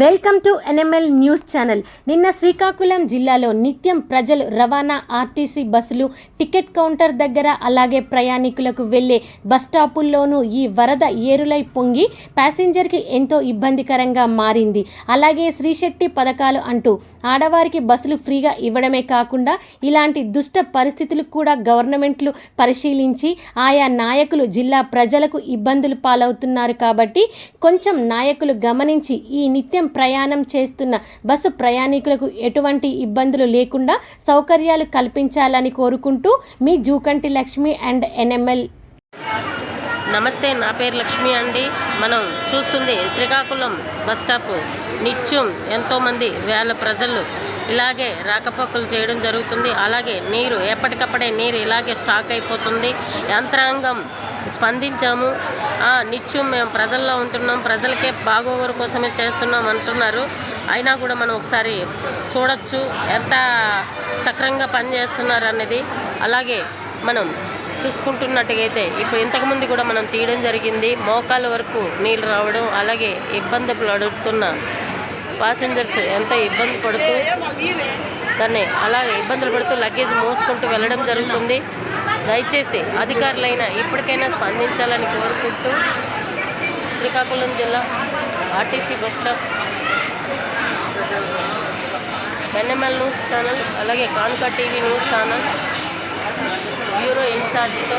Welcome to NML news channel. నిన్న శ్రీకాకుళం జిల్లాలో నిత్యం ప్రజలు రవాణా ఆర్టీసీ బస్సులు టికెట్ కౌంటర్ దగ్గర అలాగే ప్రయాణికులకు వెళ్ళే బస్ స్టాపుల్లోనూ ఈ వరద ఏరులై పొంగి ప్యాసింజర్కి ఎంతో ఇబ్బందికరంగా మారింది. అలాగే శ్రీశెట్టి పథకాలు అంటూ ఆడవారికి బస్సులు ఫ్రీగా ఇవ్వడమే కాకుండా ఇలాంటి దుష్ట పరిస్థితులు కూడా గవర్నమెంట్లు పరిశీలించి ఆయా నాయకులు జిల్లా ప్రజలకు ఇబ్బందులు పాలవుతున్నారు కాబట్టి కొంచెం నాయకులు గమనించి ఈ నిత్యం ప్రయాణం చేస్తున్న బస్సు ప్రయాణికులకు ఎటువంటి ఇబ్బందులు లేకుండా సౌకర్యాలు కల్పించాలని కోరుకుంటూ మీ జూకంటి లక్ష్మి అండ్ ఎన్ఎంఎల్. నమస్తే నా పేరు లక్ష్మి అండి. మనం చూస్తుంది శ్రీకాకుళం బస్ స్టాప్. నిత్యం ఎంతోమంది వేల ప్రజలు ఇలాగే రాకపోకలు చేయడం జరుగుతుంది. అలాగే నీరు ఎప్పటికప్పుడే నీరు ఇలాగే స్టాక్ అయిపోతుంది. యంత్రాంగం స్పందించాము. నిత్యం మేము ప్రజల్లో ఉంటున్నాం. ప్రజలకే బాగోగురు కోసమే చేస్తున్నాం అంటున్నారు. అయినా కూడా మనం ఒకసారి చూడొచ్చు ఎంత సక్రంగా పనిచేస్తున్నారు అనేది అలాగే మనం చూసుకుంటున్నట్టుగైతే ఇప్పుడు ఇంతకుముందు కూడా మనం తీయడం జరిగింది. మోకాల వరకు నీళ్ళు రావడం అలాగే ఇబ్బంది పడుతున్న ప్యాసింజర్స్ ఎంతో ఇబ్బంది పడుతూ దాన్ని అలాగే ఇబ్బందులు పడుతూ లగేజ్ మోసుకుంటూ వెళ్ళడం జరుగుతుంది. దయచేసి అధికారులైనా ఇప్పటికైనా స్పందించాలని కోరుకుంటూ శ్రీకాకుళం జిల్లా RTC bus stop NML news channel అలాగే కాన్కా టీవీ న్యూస్ ఛానల్ బ్యూరో ఇన్ఛార్జితో